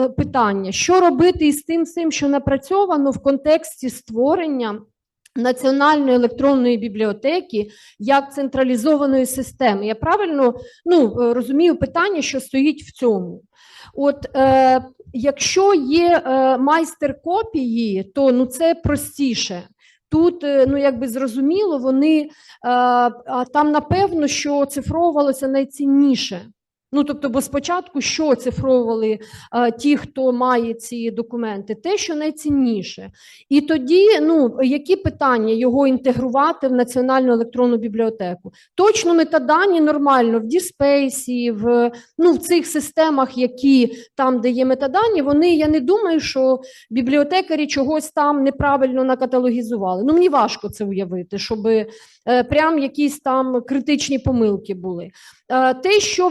е, питання: що робити із тим, всім, що напрацьовано в контексті створення національної електронної бібліотеки як централізованої системи? Я правильно ну, е, розумію питання, що стоїть в цьому. От е, якщо є е, майстер копії, то ну це простіше. Тут е, ну якби зрозуміло, вони е, там напевно, що оцифровувалося найцінніше. Ну, тобто, бо спочатку що оцифровували е, ті, хто має ці документи, те, що найцінніше. І тоді, ну, які питання його інтегрувати в національну електронну бібліотеку? Точно метадані нормально в Діспейсі, в, ну, в цих системах, які там, де є метадані, вони, я не думаю, що бібліотекарі чогось там неправильно накаталогізували. Ну, мені важко це уявити, щоб е, прям якісь там критичні помилки були. Е, Те, що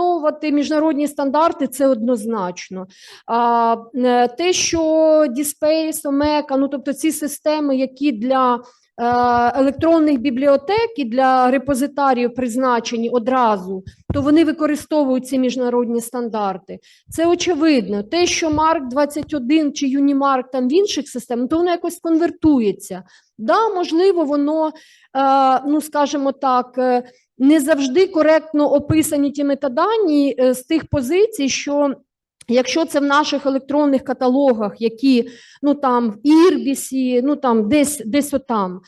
використовувати міжнародні стандарти, це однозначно. А, е, Те, що Діспейс, Омека, ну тобто ці системи, які для електронних бібліотек і для репозитарів призначені одразу, то вони використовують ці міжнародні стандарти. Це очевидно. Те, що Марк 21 чи Юнімарк там в інших системах, то воно якось конвертується. Да, можливо, воно, е, ну скажімо так, е, не завжди коректно описані ті метадані е, з тих позицій, що якщо це в наших електронних каталогах, які ну там в Ірбісі, ну там десь десь отам,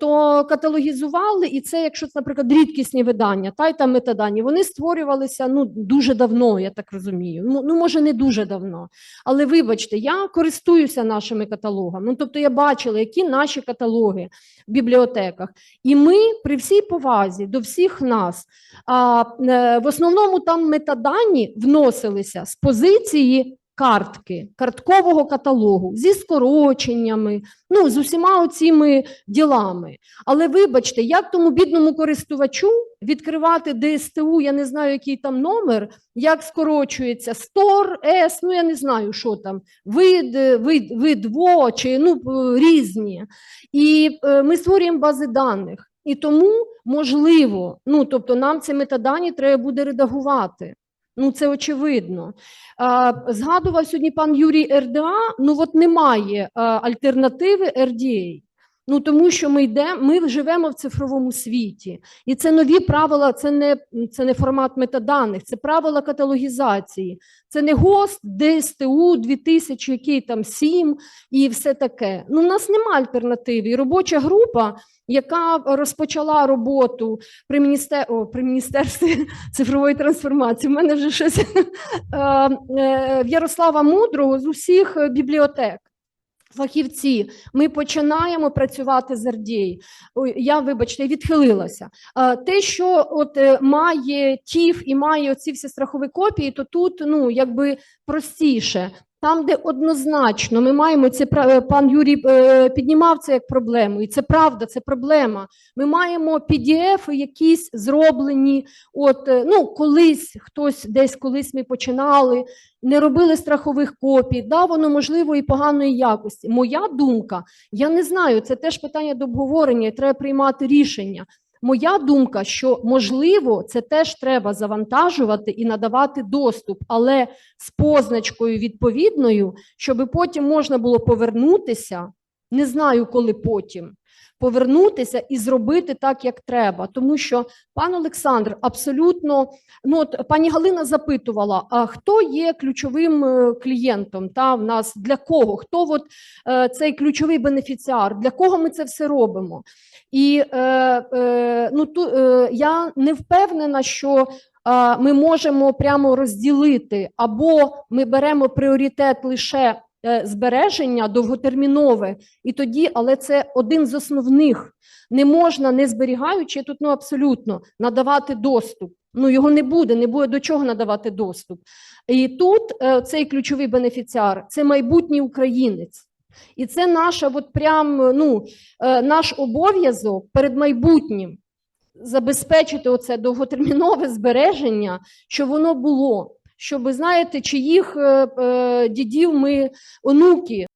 то каталогізували, і це, якщо це, наприклад, рідкісні видання, та й там метадані, вони створювалися ну дуже давно, я так розумію. Ну, ну може не дуже давно. Але вибачте, я користуюся нашими каталогами. Ну тобто я бачила, які наші каталоги в бібліотеках. І ми при всій повазі до всіх нас, а, е, в основному там метадані вносилися з позиції картки, карткового каталогу зі скороченнями, ну з усіма оціми ділами. Але вибачте, як тому бідному користувачу відкривати ДСТУ, я не знаю, який там номер, як скорочується стор, С, ну я не знаю, що там, вид, вид, видво чи ну е, різні. І е, ми створюємо бази даних. І тому можливо, ну тобто нам ці метадані треба буде редагувати. Ну, це очевидно. Згадував сьогодні пан Юрій РДА. Ну от немає альтернативи RDA. Ну тому що ми йдемо, ми живемо в цифровому світі, і це нові правила. Це не це не формат метаданих, це правила каталогізації. Це не ГОСТ, ДСТУ 2000, який там 7 і все таке. Ну, у нас немає альтернативи. І робоча група, яка розпочала роботу при міністер... О, при міністерстві цифрової трансформації. У мене вже щось е, е, в Ярослава Мудрого з усіх е, бібліотек. Фахівці, ми починаємо працювати з RDA. Я, вибачте, відхилилася. А, Те, що от е, має ТІФ і має оці всі страхові копії, то тут ну якби простіше. Там, де однозначно ми маємо це пра- пан Юрій е, піднімав це як проблему, і це правда, це проблема. Ми маємо PDF, якісь зроблені. От е, ну колись хтось десь колись ми починали, не робили страхових копій. Да, воно можливо і поганої якості. Моя думка, я не знаю, це теж питання до обговорення, і треба приймати рішення. Моя думка, що можливо, це теж треба завантажувати і надавати доступ, але з позначкою відповідною, щоб потім можна було повернутися. Не знаю, коли потім повернутися і зробити так, як треба. Тому що пан Олександр абсолютно ну от пані Галина запитувала: а хто є ключовим е, клієнтом? Та в нас для кого? Хто от е, цей ключовий бенефіціар? Для кого ми це все робимо? І е, е, ну ту е, я не впевнена, що. е, Ми можемо прямо розділити, або ми беремо пріоритет лише збереження довготермінове, і тоді, але це один з основних. Не можна, не зберігаючи тут ну абсолютно надавати доступ. Ну його не буде, не буде до чого надавати доступ. І тут е, цей ключовий бенефіціар це майбутній українець. І це наша, от прям ну, е, наш обов'язок перед майбутнім забезпечити оце довготермінове збереження, щоб воно було. Щоб знаєте, чиїх е, е, дідів ми онуки